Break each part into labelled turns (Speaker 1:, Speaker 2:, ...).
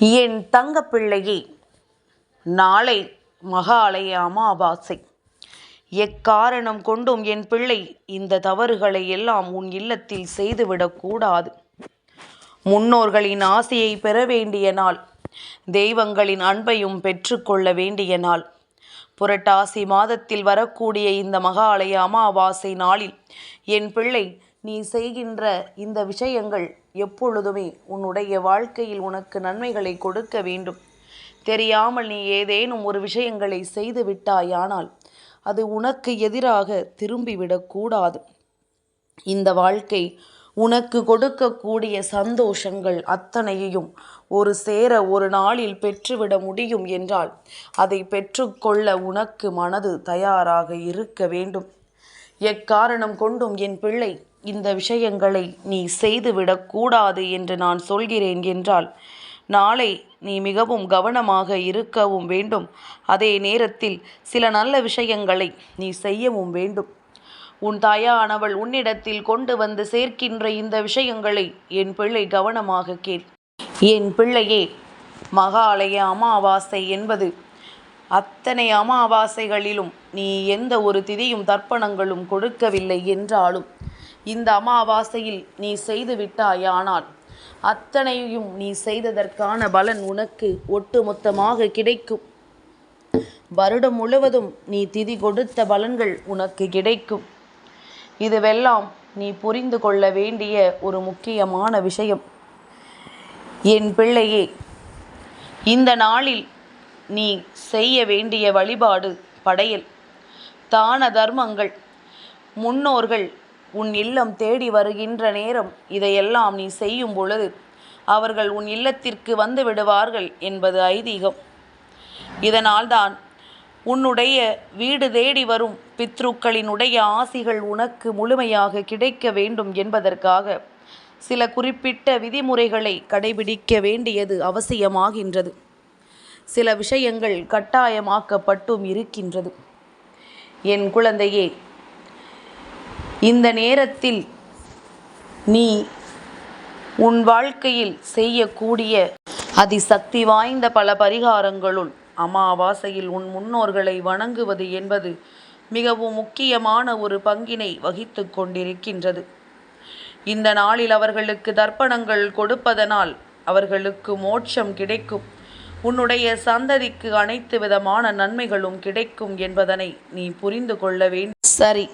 Speaker 1: என் தங்கப்பிள்ளையே நாளை மகாலய அமாவாசை எக்காரணம் கொண்டும் என் பிள்ளை இந்த தவறுகளை எல்லாம் உன் இல்லத்தில் செய்துவிடக்கூடாது முன்னோர்களின் ஆசையை பெற வேண்டிய நாள் தெய்வங்களின் அன்பையும் பெற்றுக்கொள்ள வேண்டிய நாள். புரட்டாசி மாதத்தில் வரக்கூடிய இந்த மகாலய அமாவாசை நாளில் என் பிள்ளை நீ செய்கின்ற இந்த விஷயங்கள் எப்பொழுதுமே உன்னுடைய வாழ்க்கையில் உனக்கு நன்மைகளை கொடுக்க வேண்டும். தெரியாமல் நீ ஏதேனும் ஒரு விஷயங்களை செய்து விட்டாயானால் அது உனக்கு எதிராக திரும்பிவிடக்கூடாது இந்த வாழ்க்கை உனக்கு கொடுக்கக்கூடிய சந்தோஷங்கள் அத்தனையையும் ஒரு சேர ஒரு நாளில் பெற்றுவிட முடியும் என்றால் அதை பெற்றுக்கொள்ள உனக்கு மனது தயாராக இருக்க வேண்டும். எக்காரணம் கொண்டும் என் பிள்ளை இந்த விஷயங்களை நீ செய்துவிடக்கூடாது என்று நான் சொல்கிறேன் என்றால் நாளை நீ மிகவும் கவனமாக இருக்கவும் வேண்டும். அதே நேரத்தில் சில நல்ல விஷயங்களை நீ செய்யவும் வேண்டும். உன் தாயானவள் உன்னிடத்தில் கொண்டு வந்து சேர்க்கின்ற இந்த விஷயங்களை என் பிள்ளை கவனமாக கேள். என் பிள்ளையே மகாலய அமாவாசை என்பது அத்தனை அமாவாசைகளிலும் நீ எந்த ஒரு திதியும் தர்ப்பணங்களும் கொடுக்கவில்லை என்றாலும் இந்த அமாவாசையில் நீ செய்து விட்டாயானால் அத்தனையும் நீ செய்ததற்கான பலன் உனக்கு ஒட்டுமொத்தமாக கிடைக்கும். வருடம் முழுவதும் நீ திதி கொடுத்த பலன்கள் உனக்கு கிடைக்கும். இதுவெல்லாம் நீ புரிந்து கொள்ள வேண்டிய ஒரு முக்கியமான விஷயம். என் பிள்ளையே இந்த நாளில் நீ செய்ய வேண்டிய வழிபாடு படையல் தான தர்மங்கள் முன்னோர்கள் உன் இல்லம் தேடி வருகின்ற நேரம் இதையெல்லாம் நீ செய்யும் பொழுது அவர்கள் உன் இல்லத்திற்கு வந்து விடுவார்கள் என்பது ஐதீகம். இதனால்தான் உன்னுடைய வீடு தேடி வரும் பித்ருக்களினுடைய ஆசிகள் உனக்கு முழுமையாக கிடைக்க வேண்டும் என்பதற்காக சில குறிப்பிட்ட விதிமுறைகளை கடைபிடிக்க வேண்டியது அவசியமாகின்றது. சில விஷயங்கள் கட்டாயமாக்கப்பட்டும் இருக்கின்றது. என் குழந்தையே இந்த நேரத்தில் நீ உன் வாழ்க்கையில் செய்யக்கூடிய அதிசக்தி வாய்ந்த பல பரிகாரங்களுள் அமாவாசையில் உன் முன்னோர்களை வணங்குவது என்பது மிகவும் முக்கியமான ஒரு பங்கினை வகித்து கொண்டிருக்கின்றது. இந்த நாளில் அவர்களுக்கு தர்ப்பணங்கள் கொடுப்பதனால் அவர்களுக்கு மோட்சம் கிடைக்கும். உன்னுடைய சந்ததிக்கு அனைத்து விதமான நன்மைகளும் கிடைக்கும் என்பதனை நீ புரிந்து கொள்ள வேண்டும். சரி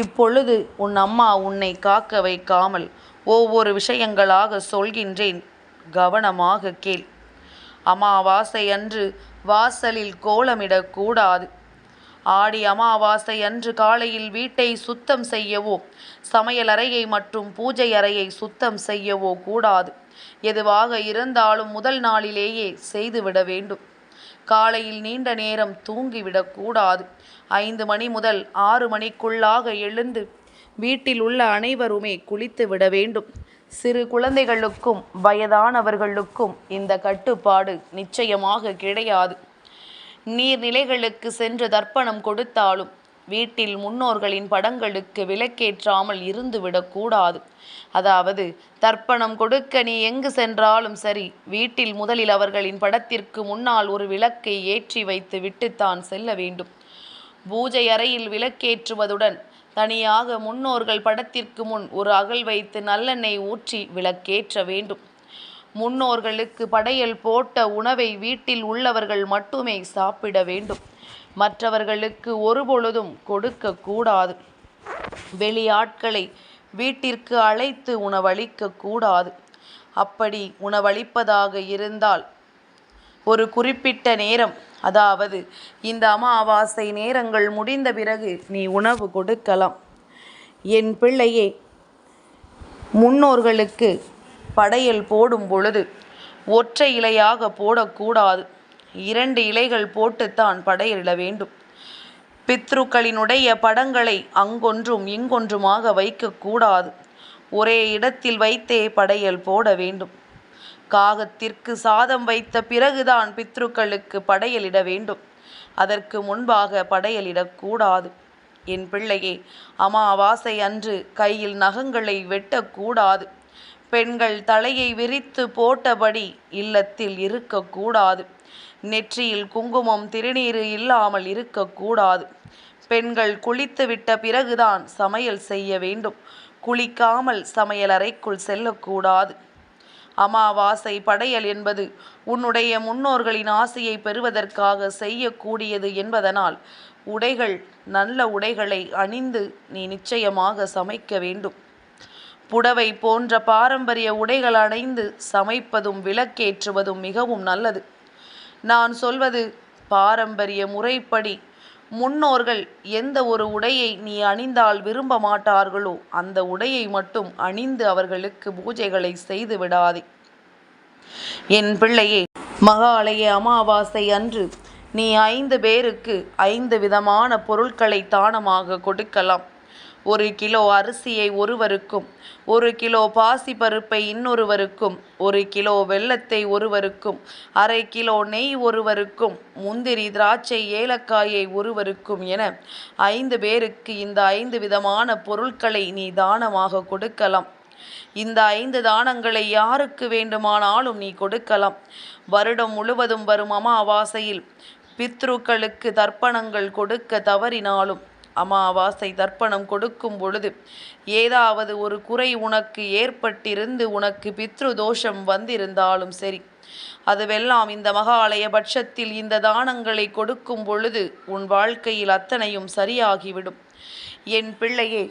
Speaker 1: இப்பொழுது உன் அம்மா உன்னை காக்க வைக்காமல் ஒவ்வொரு விஷயங்களாக சொல்கின்றேன். கவனமாக கேள். அமாவாசை அன்று வாசலில் கோலமிடக்கூடாது ஆடி அமாவாசை அன்று காலையில் வீட்டை சுத்தம் செய்யவோ சமையலறையை மற்றும் பூஜை அறையை சுத்தம் செய்யவோ கூடாது. எதுவாக இருந்தாலும் முதல் நாளிலேயே செய்துவிட வேண்டும். காலையில் நீண்ட நேரம் தூங்கிவிடக்கூடாது ஐந்து மணி முதல் ஆறு மணிக்குள்ளாக எழுந்து வீட்டில் உள்ள அனைவருமே குளித்து விட வேண்டும். சிறு குழந்தைகளுக்கும் வயதானவர்களுக்கும் இந்த கட்டுப்பாடு நிச்சயமாக கிடையாது. நீர்நிலைகளுக்கு சென்று தர்ப்பணம் கொடுத்தாலும் வீட்டில் முன்னோர்களின் படங்களுக்கு விலக்கேற்றாமல் இருந்துவிடக்கூடாது அதாவது தர்ப்பணம் கொடுக்க நீ எங்கு சென்றாலும் சரி வீட்டில் முதலில் அவர்களின் படத்திற்கு முன்னால் ஒரு விளக்கை ஏற்றி வைத்து விட்டுத்தான் செல்ல வேண்டும். பூஜை அறையில் விளக்கேற்றுவதுடன் தனியாக முன்னோர்கள் படத்திற்கு முன் ஒரு அகல் வைத்து நல்லெண்ணெய் ஊற்றி விளக்கேற்ற வேண்டும். முன்னோர்களுக்கு படையல் போட்ட உணவை வீட்டில் உள்ளவர்கள் மட்டுமே சாப்பிட வேண்டும். மற்றவர்களுக்கு ஒருபொழுதும் கொடுக்க கூடாது வெளியாட்களை வீட்டிற்கு அழைத்து உணவளிக்க கூடாது அப்படி உணவளிப்பதாக இருந்தால் ஒரு குறிப்பிட்ட நேரம் அதாவது இந்த அமாவாசை நேரங்கள் முடிந்த பிறகு நீ உணவு கொடுக்கலாம். என் பிள்ளையே முன்னோர்களுக்கு படையல் போடும் பொழுது ஒற்றை இலையாக போடக்கூடாது. இரண்டு இலைகள் போட்டுத்தான் படையிட வேண்டும். பித்ருக்களினுடைய படங்களை அங்கொன்றும் இங்கொன்றுமாக வைக்கக்கூடாது ஒரே இடத்தில் வைத்தே படையல் போட வேண்டும். காகத்திற்கு சாதம் வைத்த பிறகுதான் பித்ருக்களுக்கு படையலிட வேண்டும். அதற்கு முன்பாக படையலிடக்கூடாது என் பிள்ளையே அமாவாசை அன்று கையில் நகங்களை வெட்டக்கூடாது பெண்கள் தலையை விரித்து போட்டபடி இல்லத்தில் இருக்கக்கூடாது நெற்றியில் குங்குமம் திருநீறு இல்லாமல் இருக்கக்கூடாது. பெண்கள் குளித்துவிட்ட பிறகுதான் சமையல் செய்ய வேண்டும். குளிக்காமல் சமையலறைக்குள் செல்லக்கூடாது. அமாவாசை படையல் என்பது உன்னுடைய முன்னோர்களின் ஆசையை பெறுவதற்காக செய்யக்கூடியது என்பதனால் உடைகள் நல்ல உடைகளை அணிந்து நீ நிச்சயமாக சமைக்க வேண்டும். புடவை போன்ற பாரம்பரிய உடைகள் அணைந்து சமைப்பதும் விளக்கேற்றுவதும் மிகவும் நல்லது. நான் சொல்வது பாரம்பரிய முறைப்படி. முன்னோர்கள் எந்த ஒரு உடையை நீ அணிந்தால் விரும்ப மாட்டார்களோ அந்த உடையை மட்டும் அணிந்து அவர்களுக்கு பூஜைகளை செய்து விடாதே. என் பிள்ளையே மகாலய அமாவாசை அன்று நீ ஐந்து பேருக்கு ஐந்து விதமான பொருட்களை தானமாக கொடுக்கலாம். ஒரு கிலோ அரிசியை ஒருவருக்கும் ஒரு கிலோ பாசிப்பருப்பை இன்னொருவருக்கும் ஒரு கிலோ வெல்லத்தை ஒருவருக்கும் அரை கிலோ நெய் ஒருவருக்கும் முந்திரி திராட்சை ஏலக்காயை ஒருவருக்கும் என ஐந்து பேருக்கு இந்த ஐந்து விதமான பொருட்களை நீ தானமாக கொடுக்கலாம். இந்த ஐந்து தானங்களை யாருக்கு வேண்டுமானாலும் நீ கொடுக்கலாம். வருடம் முழுவதும் வரும் அமாவாசையில் பித்ருக்களுக்கு தர்ப்பணங்கள் கொடுக்க தவறினாலும் அமாவாசை தர்ப்பணம் கொடுக்கும் பொழுது ஏதாவது ஒரு குறை உனக்கு ஏற்பட்டிருந்து உனக்கு பித்ரு தோஷம் வந்திருந்தாலும் சரி அதுவெல்லாம் இந்த மகாலய பட்சத்தில் இந்த தானங்களை கொடுக்கும் பொழுது உன் வாழ்க்கையில் அத்தனையும் சரியாகிவிடும். என் பிள்ளையே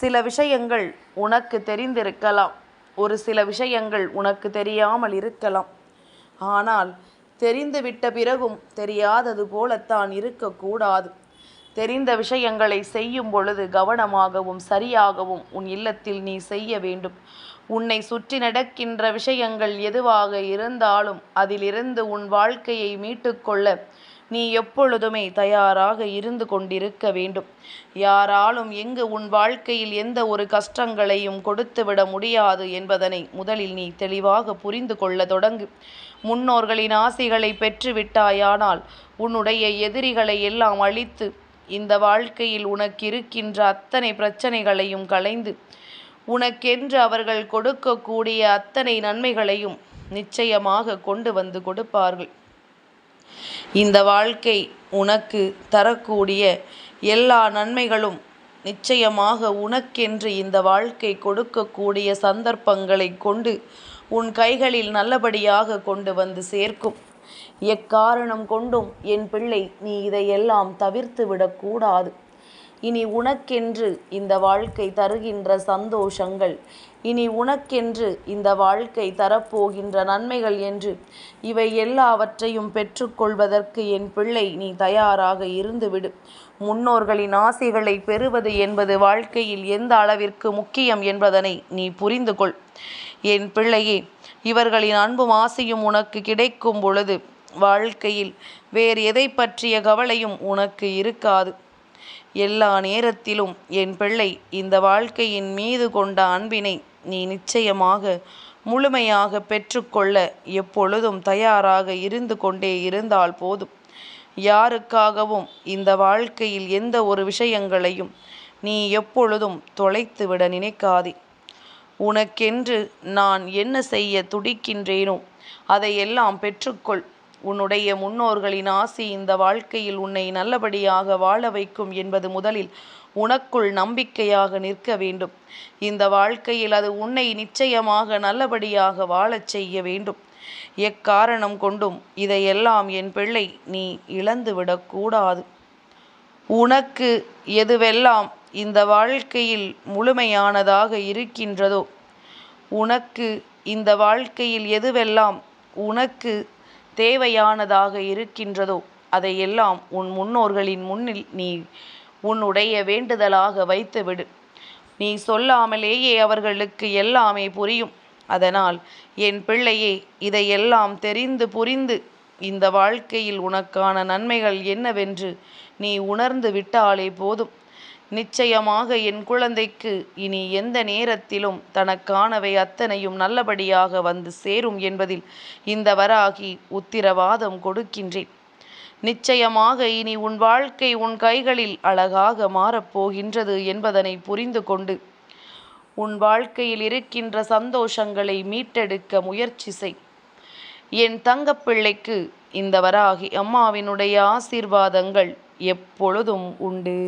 Speaker 1: சில விஷயங்கள் உனக்கு தெரிந்திருக்கலாம் ஒரு சில விஷயங்கள் உனக்கு தெரியாமல் இருக்கலாம். ஆனால் தெரிந்துவிட்ட பிறகும் தெரியாதது போலத்தான் இருக்கக்கூடாது. தெரிந்த விஷயங்களை செய்யும் பொழுது கவனமாகவும் சரியாகவும் உன் இல்லத்தில் நீ செய்ய வேண்டும். உன்னை சுற்றி நடக்கின்ற விஷயங்கள் எதுவாக இருந்தாலும் அதிலிருந்து உன் வாழ்க்கையை மீட்டுக்கொள்ள நீ எப்பொழுதுமே தயாராக இருந்து கொண்டிருக்க வேண்டும். யாராலும் எங்கு உன் வாழ்க்கையில் எந்த ஒரு கஷ்டங்களையும் கொடுத்துவிட முடியாது என்பதனை முதலில் நீ தெளிவாக புரிந்து கொள்ள தொடங்கு. முன்னோர்களின் ஆசைகளை பெற்றுவிட்டாயானால் உன்னுடைய எதிரிகளை எல்லாம் அழித்து இந்த வாழ்க்கையில் உனக்கு இருக்கின்ற அத்தனை பிரச்சனைகளையும் களைந்து உனக்கென்று அவர்கள் கொடுக்கக்கூடிய அத்தனை நன்மைகளையும் நிச்சயமாக கொண்டு வந்து கொடுப்பார்கள். இந்த வாழ்க்கை உனக்கு தரக்கூடிய எல்லா நன்மைகளும் நிச்சயமாக உனக்கென்று இந்த வாழ்க்கை கொடுக்கக்கூடிய சந்தர்ப்பங்களை கொண்டு உன் கைகளில் நல்லபடியாக கொண்டு வந்து சேர்க்கும். எக்காரணம் கொண்டும் என் பிள்ளை நீ இதையெல்லாம் தவிர்த்து விடக்கூடாது. இனி உனக்கென்று இந்த வாழ்க்கை தருகின்ற சந்தோஷங்கள் இனி உனக்கென்று இந்த வாழ்க்கை தரப்போகின்ற நன்மைகள் என்று இவை எல்லாவற்றையும் பெற்றுக்கொள்வதற்கு என் பிள்ளை நீ தயாராக இருந்துவிடு. முன்னோர்களின் ஆசைகளை பெறுவது என்பது வாழ்க்கையில் எந்த அளவிற்கு முக்கியம் என்பதனை நீ புரிந்து கொள் என் பிள்ளையே இவர்களின் அன்பும் ஆசையும் உனக்கு கிடைக்கும் பொழுது வாழ்க்கையில் வேறு எதை பற்றிய கவலையும் உனக்கு இருக்காது. எல்லா நேரத்திலும் என் பிள்ளை இந்த வாழ்க்கையின் மீது கொண்ட அன்பினை நீ நிச்சயமாக முழுமையாக பெற்றுக்கொள்ள எப்பொழுதும் தயாராக இருந்து கொண்டே இருந்தால் போதும். யாருக்காகவும் இந்த வாழ்க்கையில் எந்த ஒரு விஷயங்களையும் நீ எப்பொழுதும் தொலைத்துவிட நினைக்காதே. உனக்கென்று நான் என்ன செய்ய துடிக்கின்றேனோ அதையெல்லாம் பெற்றுக்கொள். உன்னுடைய முன்னோர்களின் ஆசி இந்த வாழ்க்கையில் உன்னை நல்லபடியாக வாழ வைக்கும் என்பது முதலில் உனக்குள் நம்பிக்கையாக நிற்க வேண்டும். இந்த வாழ்க்கையில் அது உன்னை நிச்சயமாக நல்லபடியாக வாழச் செய்ய வேண்டும். எக்காரணம் கொண்டும் இதையெல்லாம் என் பிள்ளை நீ இழந்துவிடக்கூடாது உனக்கு எதுவெல்லாம் இந்த வாழ்க்கையில் முழுமையானதாக இருக்கின்றதோ உனக்கு இந்த வாழ்க்கையில் எதுவெல்லாம் உனக்கு தேவையானதாக இருக்கின்றதோ அதையெல்லாம் உன் முன்னோர்களின் முன்னில் நீ உன்னுடைய வேண்டுதலாக வைத்துவிடு. நீ சொல்லாமலேயே அவர்களுக்கு எல்லாமே புரியும். அதனால் என் பிள்ளையே இதையெல்லாம் தெரிந்து புரிந்து இந்த வாழ்க்கையில் உனக்கான நன்மைகள் என்னவென்று நீ உணர்ந்து விட்டாலே போதும். நிச்சயமாக என் குழந்தைக்கு இனி எந்த நேரத்திலும் தனக்கானவை அத்தனையும் நல்லபடியாக வந்து சேரும் என்பதில் இந்த வராகி உத்திரவாதம் கொடுக்கின்றேன். நிச்சயமாக இனி உன் வாழ்க்கை உன் கைகளில் அழகாக மாறப்போகின்றது என்பதனை புரிந்து கொண்டு உன் வாழ்க்கையில் இருக்கின்ற சந்தோஷங்களை மீட்டெடுக்க முயற்சி செய். என் தங்கப்பிள்ளைக்கு இந்த வராகி அம்மாவினுடைய ஆசீர்வாதங்கள் எப்பொழுதும் உண்டு.